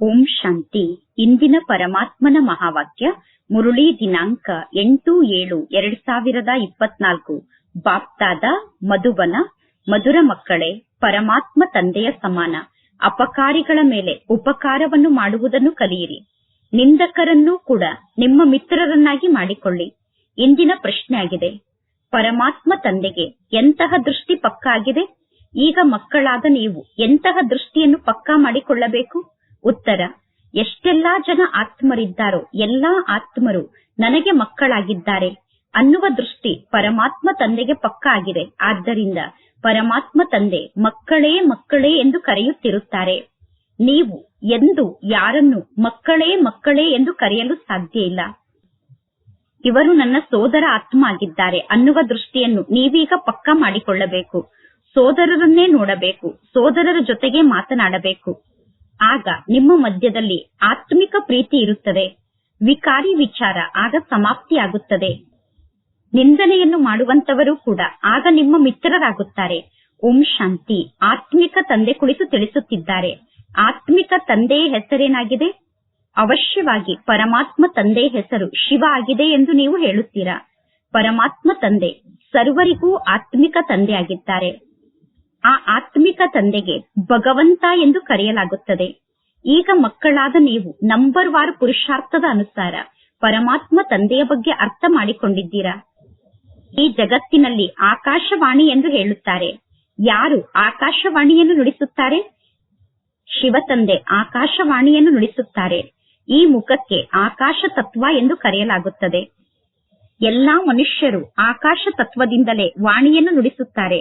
ಓಂ ಶಾಂತಿ. ಇಂದಿನ ಪರಮಾತ್ಮನ ಮಹಾವಾಕ್ಯ, ಮುರುಳಿ ದಿನಾಂಕ ಎಂಟು ಏಳು ಎರಡ್ ಸಾವಿರದ ಇಪ್ಪತ್ನಾಲ್ಕು. ಬಾಪ್ತಾದ, ಮಧುಬನ, ಮಧುರ ಮಕ್ಕಳೇ, ಪರಮಾತ್ಮ ತಂದೆಯ ಸಮಾನ. ಅಪಕಾರಿಗಳ ಮೇಲೆ ಉಪಕಾರವನ್ನು ಮಾಡುವುದನ್ನು ಕಲಿಯಿರಿ. ನಿಂದಕರನ್ನೂ ಕೂಡ ನಿಮ್ಮ ಮಿತ್ರರನ್ನಾಗಿ ಮಾಡಿಕೊಳ್ಳಿ. ಇಂದಿನ ಪ್ರಶ್ನೆಯಾಗಿದೆ ಪರಮಾತ್ಮ ತಂದೆಗೆ ಎಂತಹ ದೃಷ್ಟಿ ಪಕ್ಕ ಆಗಿದೆ ಈಗ ಮಕ್ಕಳಾದ ನೀವು ಎಂತಹ ದೃಷ್ಟಿಯನ್ನು ಪಕ್ಕಾ ಮಾಡಿಕೊಳ್ಳಬೇಕು? ಉತ್ತರ, ಎಷ್ಟೆಲ್ಲಾ ಜನ ಆತ್ಮರಿದ್ದಾರೋ ಎಲ್ಲಾ ಆತ್ಮರು ನನಗೆ ಮಕ್ಕಳಾಗಿದ್ದಾರೆ ಅನ್ನುವ ದೃಷ್ಟಿ ಪರಮಾತ್ಮ ತಂದೆಗೆ ಪಕ್ಕ ಆಗಿದೆ. ಆದ್ದರಿಂದ ಪರಮಾತ್ಮ ತಂದೆ ಮಕ್ಕಳೇ ಮಕ್ಕಳೇ ಎಂದು ಕರೆಯುತ್ತಿರುತ್ತಾರೆ. ನೀವು ಎಂದು ಯಾರನ್ನು ಮಕ್ಕಳೇ ಮಕ್ಕಳೇ ಎಂದು ಕರೆಯಲು ಸಾಧ್ಯ ಇಲ್ಲ. ಇವರು ನನ್ನ ಸೋದರ ಆತ್ಮ ಆಗಿದ್ದಾರೆ ಅನ್ನುವ ದೃಷ್ಟಿಯನ್ನು ನೀವೀಗ ಪಕ್ಕಾ ಮಾಡಿಕೊಳ್ಳಬೇಕು. ಸೋದರರನ್ನೇ ನೋಡಬೇಕು. ಸೋದರರ ಜೊತೆಗೆ ಮಾತನಾಡಬೇಕು. ಆಗ ನಿಮ್ಮ ಮಧ್ಯದಲ್ಲಿ ಆತ್ಮಿಕ ಪ್ರೀತಿ ಇರುತ್ತದೆ. ವಿಕಾರಿ ವಿಚಾರ ಆಗ ಸಮಾಪ್ತಿಯಾಗುತ್ತದೆ. ನಿಂದನೆಯನ್ನು ಮಾಡುವಂತವರು ಕೂಡ ಆಗ ನಿಮ್ಮ ಮಿತ್ರರಾಗುತ್ತಾರೆ. ಓಂ ಶಾಂತಿ. ಆತ್ಮಿಕ ತಂದೆ ಕುಳಿತು ತಿಳಿಸುತ್ತಿದ್ದಾರೆ. ಆತ್ಮಿಕ ತಂದೆಯ ಹೆಸರೇನಾಗಿದೆ? ಅವಶ್ಯವಾಗಿ ಪರಮಾತ್ಮ ತಂದೆಯ ಹೆಸರು ಶಿವ ಆಗಿದೆ ಎಂದು ನೀವು ಹೇಳುತ್ತೀರಾ? ಪರಮಾತ್ಮ ತಂದೆ. ಸರ್ವರಿಗೂ ಆತ್ಮಿಕ ತಂದೆ ಆಗಿದ್ದಾರೆ ಆ ಆತ್ಮಿಕ ತಂದೆಗೆ ಭಗವಂತ ಎಂದು ಕರೆಯಲಾಗುತ್ತದೆ. ಈಗ ಮಕ್ಕಳಾದ ನೀವು ನಂಬರ್ ವಾರ್ ಪುರುಷಾರ್ಥದ ಅನುಸಾರ ಪರಮಾತ್ಮ ತಂದೆಯ ಬಗ್ಗೆ ಅರ್ಥ ಮಾಡಿಕೊಂಡಿದ್ದೀರಾ? ಈ ಜಗತ್ತಿನಲ್ಲಿ ಆಕಾಶವಾಣಿ ಎಂದು ಹೇಳುತ್ತಾರೆ. ಯಾರು ಆಕಾಶವಾಣಿಯನ್ನು ನುಡಿಸುತ್ತಾರೆ? ಶಿವ ತಂದೆ ಆಕಾಶವಾಣಿಯನ್ನು ನುಡಿಸುತ್ತಾರೆ. ಈ ಮುಖಕ್ಕೆ ಆಕಾಶ ತತ್ವ ಎಂದು ಕರೆಯಲಾಗುತ್ತದೆ. ಎಲ್ಲಾ ಮನುಷ್ಯರು ಆಕಾಶ ತತ್ವದಿಂದಲೇ ವಾಣಿಯನ್ನು ನುಡಿಸುತ್ತಾರೆ.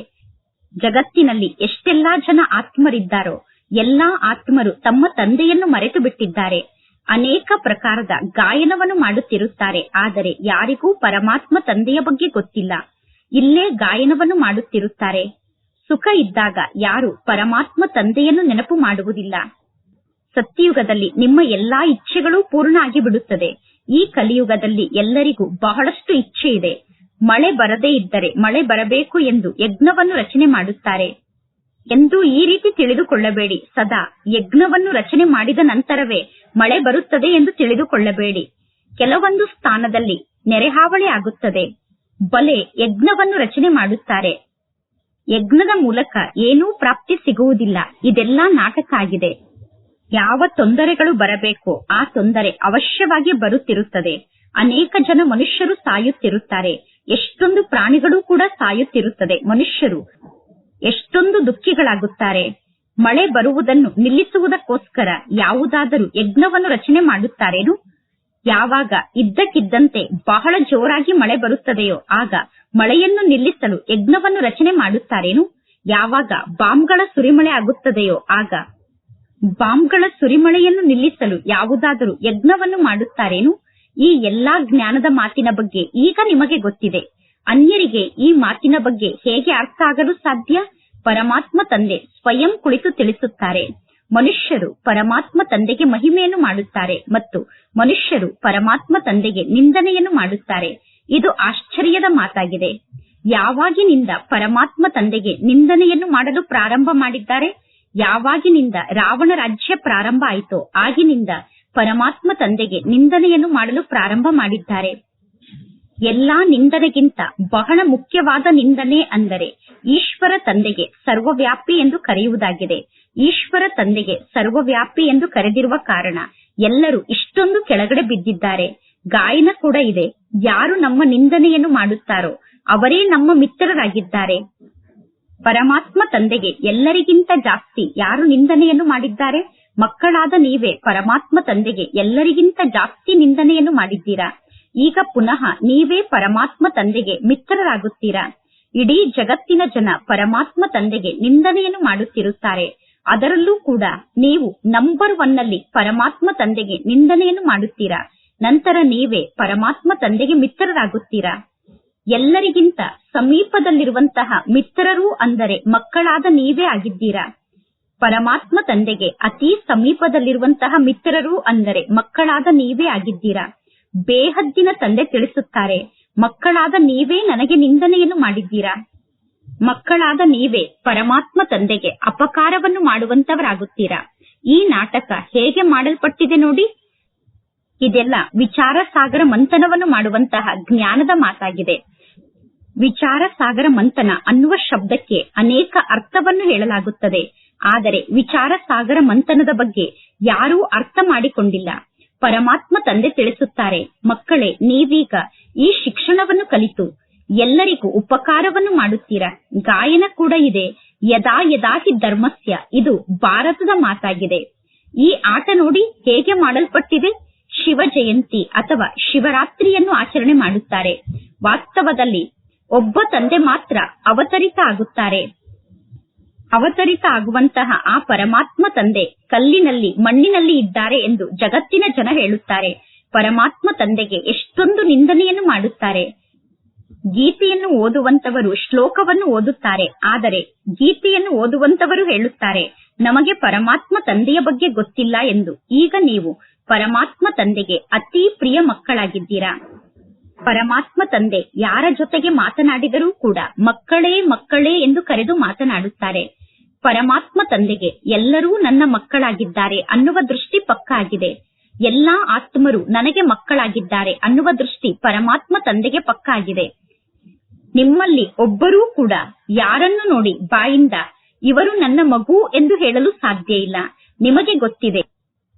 ಜಗತ್ತಿನಲ್ಲಿ ಎಷ್ಟೆಲ್ಲಾ ಜನ ಆತ್ಮರಿದ್ದಾರೋ, ಎಲ್ಲಾ ಆತ್ಮರು ತಮ್ಮ ತಂದೆಯನ್ನು ಮರೆತು ಬಿಟ್ಟಿದ್ದಾರೆ ಅನೇಕ ಪ್ರಕಾರದ ಗಾಯನವನ್ನು ಮಾಡುತ್ತಿರುತ್ತಾರೆ, ಆದರೆ ಯಾರಿಗೂ ಪರಮಾತ್ಮ ತಂದೆಯ ಬಗ್ಗೆ ಗೊತ್ತಿಲ್ಲ. ಇಲ್ಲೇ ಗಾಯನವನ್ನು ಮಾಡುತ್ತಿರುತ್ತಾರೆ. ಸುಖ ಇದ್ದಾಗ ಯಾರು ಪರಮಾತ್ಮ ತಂದೆಯನ್ನು ನೆನಪು ಮಾಡುವುದಿಲ್ಲ. ಸತ್ಯಯುಗದಲ್ಲಿ ನಿಮ್ಮ ಎಲ್ಲಾ ಇಚ್ಛೆಗಳು ಪೂರ್ಣ ಆಗಿಬಿಡುತ್ತದೆ ಈ ಕಲಿಯುಗದಲ್ಲಿ ಎಲ್ಲರಿಗೂ ಬಹಳಷ್ಟು ಇಚ್ಛೆ ಇದೆ ಮಳೆ ಬರದೇ ಇದ್ದರೆ, ಮಳೆ ಬರಬೇಕು ಎಂದು ಯಜ್ಞವನ್ನು ರಚನೆ ಮಾಡುತ್ತಾರೆ. ಎಂದು ಈ ರೀತಿ ತಿಳಿದುಕೊಳ್ಳಬೇಡಿ. ಸದಾ ಯಜ್ಞವನ್ನು ರಚನೆ ಮಾಡಿದ ನಂತರವೇ ಮಳೆ ಬರುತ್ತದೆ ಎಂದು ತಿಳಿದುಕೊಳ್ಳಬೇಡಿ. ಕೆಲವೊಂದು ಸ್ಥಾನದಲ್ಲಿ ನೆರೆಹಾವಳಿ ಆಗುತ್ತದೆ. ಬಲೆ ಯಜ್ಞವನ್ನು ರಚನೆ ಮಾಡುತ್ತಾರೆ. ಯಜ್ಞದ ಮೂಲಕ ಏನೂ ಪ್ರಾಪ್ತಿ ಸಿಗುವುದಿಲ್ಲ. ಇದೆಲ್ಲಾ ನಾಟಕ ಆಗಿದೆ ಯಾವ ತೊಂದರೆಗಳು ಬರಬೇಕು, ಆ ತೊಂದರೆ ಅವಶ್ಯವಾಗಿ ಬರುತ್ತಿರುತ್ತದೆ. ಅನೇಕ ಜನ ಮನುಷ್ಯರು ಸಾಯುತ್ತಿರುತ್ತಾರೆ. ಎಷ್ಟೊಂದು ಪ್ರಾಣಿಗಳು ಕೂಡ ಸಾಯುತ್ತಿರುತ್ತದೆ ಮನುಷ್ಯರು. ಎಷ್ಟೊಂದು ದುಃಖಿಗಳಾಗುತ್ತಾರೆ. ಮಳೆ ಬರುವುದನ್ನು ನಿಲ್ಲಿಸುವುದಕ್ಕೋಸ್ಕರ ಯಾವುದಾದರೂ ಯಜ್ಞವನ್ನು ರಚನೆ ಮಾಡುತ್ತಾರೇನು? ಯಾವಾಗ ಇದ್ದಕ್ಕಿದ್ದಂತೆ ಬಹಳ ಜೋರಾಗಿ ಮಳೆ ಬರುತ್ತದೆಯೋ ಆಗ ಮಳೆಯನ್ನು ನಿಲ್ಲಿಸಲು ಯಜ್ಞವನ್ನು ರಚನೆ ಮಾಡುತ್ತಾರೇನು? ಯಾವಾಗ ಬಾಂಬ್ಗಳ ಸುರಿಮಳೆ ಆಗುತ್ತದೆಯೋ ಆಗ ಬಾಂಬ್ಗಳ ಸುರಿಮಳೆಯನ್ನು ನಿಲ್ಲಿಸಲು ಯಾವುದಾದರೂ ಯಜ್ಞವನ್ನು ಮಾಡುತ್ತಾರೇನು? ಈ ಎಲ್ಲಾ ಜ್ಞಾನದ ಮಾತಿನ ಬಗ್ಗೆ ಈಗ ನಿಮಗೆ ಗೊತ್ತಿದೆ. ಅನ್ಯರಿಗೆ ಈ ಮಾತಿನ ಬಗ್ಗೆ ಹೇಗೆ ಅರ್ಥ ಆಗಲು ಸಾಧ್ಯ? ಪರಮಾತ್ಮ ತಂದೆ ಸ್ವಯಂ ಕುಳಿತು ತಿಳಿಸುತ್ತಾರೆ. ಮನುಷ್ಯರು ಪರಮಾತ್ಮ ತಂದೆಗೆ ಮಹಿಮೆಯನ್ನು ಮಾಡುತ್ತಾರೆ ಮತ್ತು ಮನುಷ್ಯರು ಪರಮಾತ್ಮ ತಂದೆಗೆ ನಿಂದನೆಯನ್ನು ಮಾಡುತ್ತಾರೆ. ಇದು ಆಶ್ಚರ್ಯದ ಮಾತಾಗಿದೆ. ಯಾವಾಗಿನಿಂದ ಪರಮಾತ್ಮ ತಂದೆಗೆ ನಿಂದನೆಯನ್ನು ಮಾಡಲು ಪ್ರಾರಂಭ ಮಾಡಿದ್ದಾರೆ? ಯಾವಾಗಿನಿಂದ ರಾವಣ ರಾಜ್ಯ ಪ್ರಾರಂಭ ಆಯಿತೋ, ಆಗಿನಿಂದ ಪರಮಾತ್ಮ ತಂದೆಗೆ ನಿಂದನೆಯನ್ನು ಮಾಡಲು ಪ್ರಾರಂಭ ಮಾಡಿದ್ದಾರೆ. ಎಲ್ಲಾ ನಿಂದನೆಗಿಂತ ಬಹಳ ಮುಖ್ಯವಾದ ನಿಂದನೆ ಅಂದರೆ ಈಶ್ವರ ತಂದೆಗೆ ಸರ್ವವ್ಯಾಪಿ ಎಂದು ಕರೆಯುವುದಾಗಿದೆ. ಈಶ್ವರ ತಂದೆಗೆ ಸರ್ವವ್ಯಾಪಿ ಎಂದು ಕರೆದಿರುವ ಕಾರಣ ಎಲ್ಲರೂ ಇಷ್ಟೊಂದು ಕೆಳಗಡೆ ಬಿದ್ದಿದ್ದಾರೆ. ಗಾಯನ ಕೂಡ ಇದೆ. ಯಾರು ನಮ್ಮ ನಿಂದನೆಯನ್ನು ಮಾಡುತ್ತಾರೋ ಅವರೇ ನಮ್ಮ ಮಿತ್ರರಾಗಿದ್ದಾರೆ. ಪರಮಾತ್ಮ ತಂದೆಗೆ ಎಲ್ಲರಿಗಿಂತ ಜಾಸ್ತಿ ಯಾರು ನಿಂದನೆಯನ್ನು ಮಾಡಿದ್ದಾರೆ? ಮಕ್ಕಳಾದ ನೀವೇ ಪರಮಾತ್ಮ ತಂದೆಗೆ ಎಲ್ಲರಿಗಿಂತ ಜಾಸ್ತಿ ನಿಂದನೆಯನ್ನು ಮಾಡಿದ್ದೀರಾ? ಈಗ ಪುನಃ ನೀವೇ ಪರಮಾತ್ಮ ತಂದೆಗೆ ಮಿತ್ರರಾಗುತ್ತೀರಾ? ಇಡೀ ಜಗತ್ತಿನ ಜನ ಪರಮಾತ್ಮ ತಂದೆಗೆ ನಿಂದನೆಯನ್ನು ಮಾಡುತ್ತಿರುತ್ತಾರೆ. ಅದರಲ್ಲೂ ಕೂಡ ನೀವು ನಂಬರ್ ಒನ್ನಲ್ಲಿ ಪರಮಾತ್ಮ ತಂದೆಗೆ ನಿಂದನೆಯನ್ನು ಮಾಡುತ್ತೀರಾ? ನಂತರ ನೀವೇ ಪರಮಾತ್ಮ ತಂದೆಗೆ ಮಿತ್ರರಾಗುತ್ತೀರಾ? ಎಲ್ಲರಿಗಿಂತ ಸಮೀಪದಲ್ಲಿರುವಂತಹ ಮಿತ್ರರು ಅಂದರೆ ಮಕ್ಕಳಾದ ನೀವೇ ಆಗಿದ್ದೀರಾ? ಪರಮಾತ್ಮ ತಂದೆಗೆ ಅತಿ ಸಮೀಪದಲ್ಲಿರುವಂತಹ ಮಿತ್ರರು ಅಂದರೆ ಮಕ್ಕಳಾದ ನೀವೇ ಆಗಿದ್ದೀರಾ? ಬೇಹದ್ದಿನ ತಂದೆ ತಿಳಿಸುತ್ತಾರೆ, ಮಕ್ಕಳಾದ ನೀವೇ ನನಗೆ ನಿಂದನೆಯನ್ನು ಮಾಡಿದ್ದೀರಾ? ಮಕ್ಕಳಾದ ನೀವೇ ಪರಮಾತ್ಮ ತಂದೆಗೆ ಅಪಕಾರವನ್ನು ಮಾಡುವಂತವರಾಗುತ್ತೀರಾ? ಈ ನಾಟಕ ಹೇಗೆ ಮಾಡಲ್ಪಟ್ಟಿದೆ ನೋಡಿ? ಇದೆಲ್ಲ ವಿಚಾರ ಸಾಗರ ಮಂಥನವನ್ನು ಮಾಡುವಂತಹ ಜ್ಞಾನದ ಮಾತಾಗಿದೆ. ವಿಚಾರ ಸಾಗರ ಮಂಥನ ಅನ್ನುವ ಶಬ್ದಕ್ಕೆ ಅನೇಕ ಅರ್ಥವನ್ನು ಹೇಳಲಾಗುತ್ತದೆ. ಆದರೆ ವಿಚಾರ ಸಾಗರ ಮಂಥನದ ಬಗ್ಗೆ ಯಾರೂ ಅರ್ಥ ಮಾಡಿಕೊಂಡಿಲ್ಲ. ಪರಮಾತ್ಮ ತಂದೆ ತಿಳಿಸುತ್ತಾರೆ, ಮಕ್ಕಳೇ, ನೀವೀಗ ಈ ಶಿಕ್ಷಣವನ್ನು ಕಲಿತು, ಎಲ್ಲರಿಗೂ ಉಪಕಾರವನ್ನು ಮಾಡುತ್ತೀರಾ? ಗಾಯನ ಕೂಡ ಇದೆ. ಯದಾ ಯದಾ ಹಿ ಧರ್ಮಸ್ಯ, ಇದು ಭಾರತದ ಮಾತಾಗಿದೆ. ಈ ಆಟ ನೋಡಿ ಹೇಗೆ ಮಾಡಲ್ಪಟ್ಟಿದೆ? ಶಿವ ಜಯಂತಿ ಅಥವಾ ಶಿವರಾತ್ರಿಯನ್ನು ಆಚರಣೆ ಮಾಡುತ್ತಾರೆ. ವಾಸ್ತವದಲ್ಲಿ ಒಬ್ಬ ತಂದೆ ಮಾತ್ರ ಅವತರಿತ ಆಗುತ್ತಾರೆ. ಅವತರಿತ ಆಗುವಂತಹ ಆ ಪರಮಾತ್ಮ ತಂದೆ ಕಲ್ಲಿನಲ್ಲಿ, ಮಣ್ಣಿನಲ್ಲಿ ಇದ್ದಾರೆ ಎಂದು ಜಗತ್ತಿನ ಜನ ಹೇಳುತ್ತಾರೆ. ಪರಮಾತ್ಮ ತಂದೆಗೆ ಎಷ್ಟೊಂದು ನಿಂದನೆಯನ್ನು ಮಾಡುತ್ತಾರೆ. ಗೀತೆಯನ್ನು ಓದುವಂತವರು ಶ್ಲೋಕವನ್ನು ಓದುತ್ತಾರೆ. ಆದರೆ ಗೀತೆಯನ್ನು ಓದುವಂತವರು ಹೇಳುತ್ತಾರೆ, ನಮಗೆ ಪರಮಾತ್ಮ ತಂದೆಯ ಬಗ್ಗೆ ಗೊತ್ತಿಲ್ಲ ಎಂದು. ಈಗ ನೀವು ಪರಮಾತ್ಮ ತಂದೆಗೆ ಅತಿ ಪ್ರಿಯ ಮಕ್ಕಳಾಗಿದ್ದೀರಾ. ಪರಮಾತ್ಮ ತಂದೆ ಯಾರ ಜೊತೆಗೆ ಮಾತನಾಡಿದರೂ ಕೂಡ ಮಕ್ಕಳೇ ಮಕ್ಕಳೇ ಎಂದು ಕರೆದು ಮಾತನಾಡುತ್ತಾರೆ. ಪರಮಾತ್ಮ ತಂದೆಗೆ ಎಲ್ಲರೂ ನನ್ನ ಮಕ್ಕಳಾಗಿದ್ದಾರೆ ಅನ್ನುವ ದೃಷ್ಟಿ ಪಕ್ಕ ಆಗಿದೆ. ಎಲ್ಲಾ ಆತ್ಮರು ನನಗೆ ಮಕ್ಕಳಾಗಿದ್ದಾರೆ ಅನ್ನುವ ದೃಷ್ಟಿ ಪರಮಾತ್ಮ ತಂದೆಗೆ ಪಕ್ಕ ಆಗಿದೆ. ನಿಮ್ಮಲ್ಲಿ ಒಬ್ಬರೂ ಕೂಡ ಯಾರನ್ನು ನೋಡಿ ಬಾಯಿಂದ ಇವರು ನನ್ನ ಮಗು ಎಂದು ಹೇಳಲು ಸಾಧ್ಯ ಇಲ್ಲ. ನಿಮಗೆ ಗೊತ್ತಿದೆ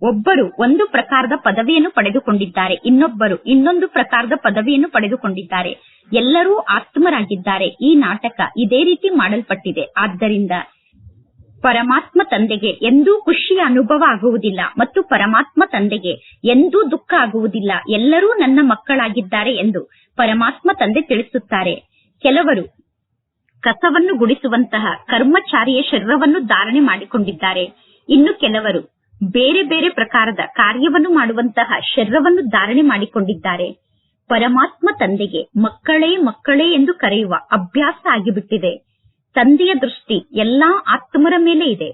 ಒಬ್ಬರು ಒಂದು ಪ್ರಕಾರದ ಪದವಿಯನ್ನು ಪಡೆದುಕೊಂಡಿದ್ದಾರೆ, ಇನ್ನೊಬ್ಬರು ಇನ್ನೊಂದು ಪ್ರಕಾರದ ಪದವಿಯನ್ನು ಪಡೆದುಕೊಂಡಿದ್ದಾರೆ. ಎಲ್ಲರೂ ಆತ್ಮರಾಗಿದ್ದಾರೆ. ಈ ನಾಟಕ ಇದೇ ರೀತಿ ಮಾಡಲ್ಪಟ್ಟಿದೆ. ಆದ್ದರಿಂದ ಪರಮಾತ್ಮ ತಂದೆಗೆ ಎಂದೂ ಖುಷಿಯ ಅನುಭವ ಆಗುವುದಿಲ್ಲ ಮತ್ತು ಪರಮಾತ್ಮ ತಂದೆಗೆ ಎಂದೂ ದುಃಖ ಆಗುವುದಿಲ್ಲ. ಎಲ್ಲರೂ ನನ್ನ ಮಕ್ಕಳಾಗಿದ್ದಾರೆ ಎಂದು ಪರಮಾತ್ಮ ತಂದೆ ತಿಳಿಸುತ್ತಾರೆ. ಕೆಲವರು ಕಸವನ್ನು ಗುಡಿಸುವಂತಹ ಕರ್ಮಚಾರಿಯ ಶರೀರವನ್ನು ಧಾರಣೆ ಮಾಡಿಕೊಂಡಿದ್ದಾರೆ. ಇನ್ನು ಕೆಲವರು ಬೇರೆ ಬೇರೆ ಪ್ರಕಾರದ ಕಾರ್ಯವನ್ನು ಮಾಡುವಂತಹ ಶರೀರವನ್ನು ಧಾರಣೆ ಮಾಡಿಕೊಂಡಿದ್ದಾರೆ. ಪರಮಾತ್ಮ ತಂದೆಗೆ ಮಕ್ಕಳೇ ಮಕ್ಕಳೇ ಎಂದು ಕರೆಯುವ ಅಭ್ಯಾಸ ಆಗಿಬಿಟ್ಟಿದೆ. ತಂದೆಯ ದೃಷ್ಟಿ ಎಲ್ಲಾ ಆತ್ಮರ ಮೇಲೆ ಇದೆ.